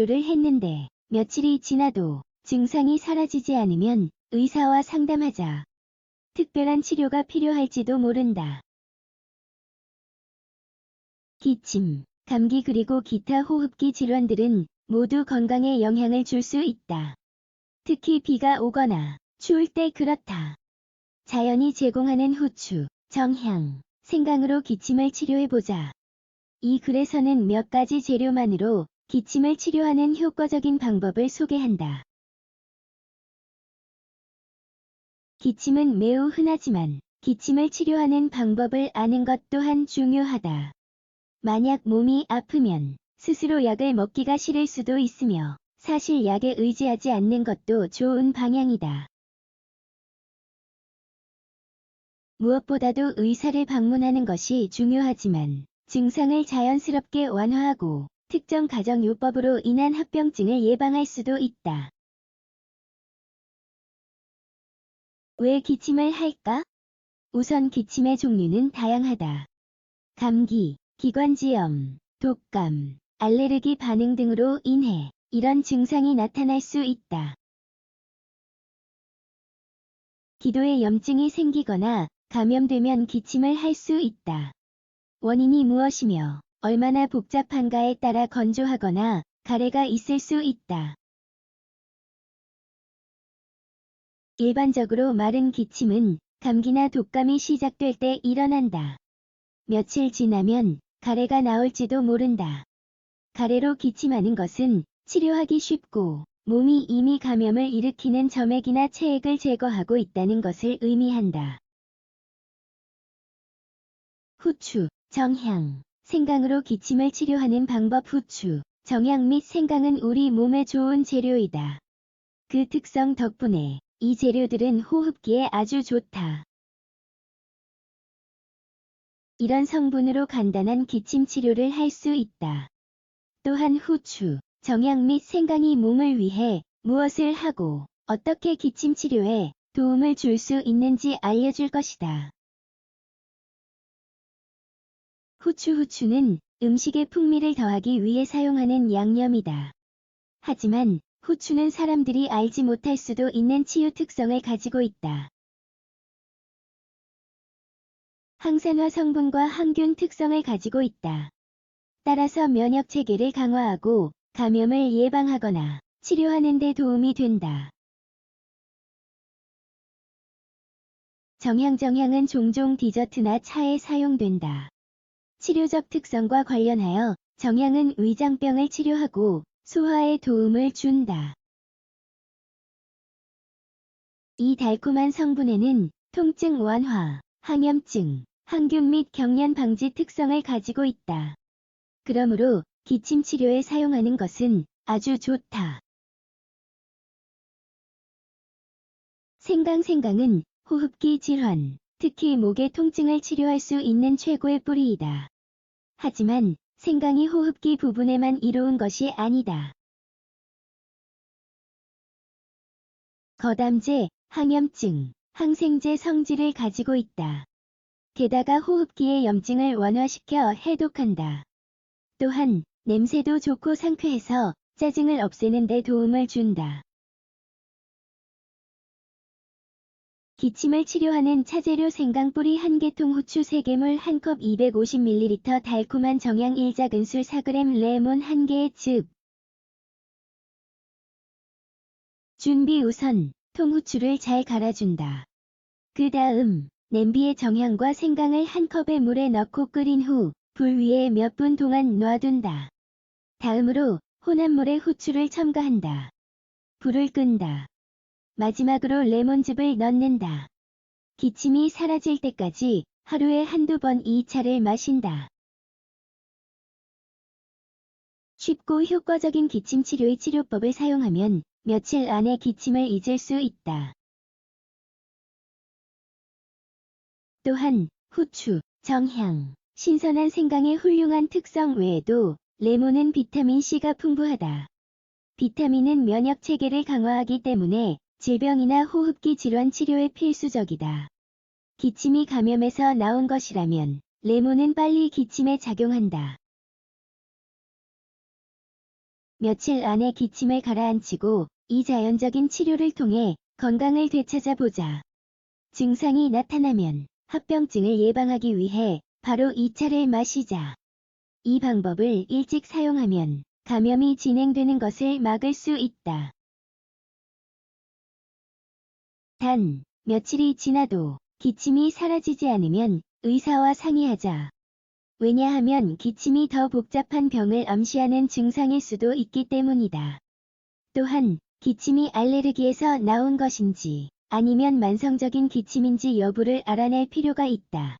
치료를 했는데 며칠이 지나도 증상이 사라지지 않으면 의사와 상담하자. 특별한 치료가 필요할지도 모른다. 기침, 감기 그리고 기타 호흡기 질환들은 모두 건강에 영향을 줄 수 있다. 특히 비가 오거나 추울 때 그렇다. 자연이 제공하는 후추, 정향, 생강으로 기침을 치료해보자. 이 글에서는 몇 가지 재료만으로 기침을 치료하는 효과적인 방법을 소개한다. 기침은 매우 흔하지만 기침을 치료하는 방법을 아는 것 또한 중요하다. 만약 몸이 아프면 스스로 약을 먹기가 싫을 수도 있으며 사실 약에 의지하지 않는 것도 좋은 방향이다. 무엇보다도 의사를 방문하는 것이 중요하지만 증상을 자연스럽게 완화하고 특정 가정요법으로 인한 합병증을 예방할 수도 있다. 왜 기침을 할까? 우선 기침의 종류는 다양하다. 감기, 기관지염, 독감, 알레르기 반응 등으로 인해 이런 증상이 나타날 수 있다. 기도에 염증이 생기거나 감염되면 기침을 할 수 있다. 원인이 무엇이며 얼마나 복잡한가에 따라 건조하거나 가래가 있을 수 있다. 일반적으로 마른 기침은 감기나 독감이 시작될 때 일어난다. 며칠 지나면 가래가 나올지도 모른다. 가래로 기침하는 것은 치료하기 쉽고 몸이 이미 감염을 일으키는 점액이나 체액을 제거하고 있다는 것을 의미한다. 후추, 정향, 생강으로 기침을 치료하는 방법 후추, 정향 및 생강은 우리 몸에 좋은 재료이다. 그 특성 덕분에 이 재료들은 호흡기에 아주 좋다. 이런 성분으로 간단한 기침 치료를 할 수 있다. 또한 후추, 정향 및 생강이 몸을 위해 무엇을 하고 어떻게 기침 치료에 도움을 줄 수 있는지 알려줄 것이다. 후추 후추는 음식에 풍미를 더하기 위해 사용하는 양념이다. 하지만 후추는 사람들이 알지 못할 수도 있는 치유 특성을 가지고 있다. 항산화 성분과 항균 특성을 가지고 있다. 따라서 면역 체계를 강화하고 감염을 예방하거나 치료하는 데 도움이 된다. 정향정향은 종종 디저트나 차에 사용된다. 치료적 특성과 관련하여 정향은 위장병을 치료하고 소화에 도움을 준다. 이 달콤한 성분에는 통증 완화, 항염증, 항균 및 경련 방지 특성을 가지고 있다. 그러므로 기침 치료에 사용하는 것은 아주 좋다. 생강 생강은 호흡기 질환, 특히 목의 통증을 치료할 수 있는 최고의 뿌리이다. 하지만 생강이 호흡기 부분에만 이로운 것이 아니다. 거담제, 항염증, 항생제 성질을 가지고 있다. 게다가 호흡기의 염증을 완화시켜 해독한다. 또한 냄새도 좋고 상쾌해서 짜증을 없애는 데 도움을 준다. 기침을 치료하는 차재료 생강뿌리 1개통 후추 3개물 1컵 250ml 달콤한 정향 1작은술 4g 레몬 1개의 즙 준비 우선 통후추를 잘 갈아준다. 그 다음 냄비에 정향과 생강을 한 컵의 물에 넣고 끓인 후 불 위에 몇 분 동안 놔둔다. 다음으로 혼합물에 후추를 첨가한다. 불을 끈다. 마지막으로 레몬즙을 넣는다. 기침이 사라질 때까지 하루에 한두 번 이 차를 마신다. 쉽고 효과적인 기침 치료의 치료법을 사용하면 며칠 안에 기침을 잊을 수 있다. 또한 후추, 정향, 신선한 생강의 훌륭한 특성 외에도 레몬은 비타민C가 풍부하다. 비타민은 면역 체계를 강화하기 때문에 질병이나 호흡기 질환 치료에 필수적이다. 기침이 감염에서 나온 것이라면 레몬은 빨리 기침에 작용한다. 며칠 안에 기침을 가라앉히고 이 자연적인 치료를 통해 건강을 되찾아보자. 증상이 나타나면 합병증을 예방하기 위해 바로 이 차를 마시자. 이 방법을 일찍 사용하면 감염이 진행되는 것을 막을 수 있다. 단, 며칠이 지나도 기침이 사라지지 않으면 의사와 상의하자. 왜냐하면 기침이 더 복잡한 병을 암시하는 증상일 수도 있기 때문이다. 또한 기침이 알레르기에서 나온 것인지 아니면 만성적인 기침인지 여부를 알아낼 필요가 있다.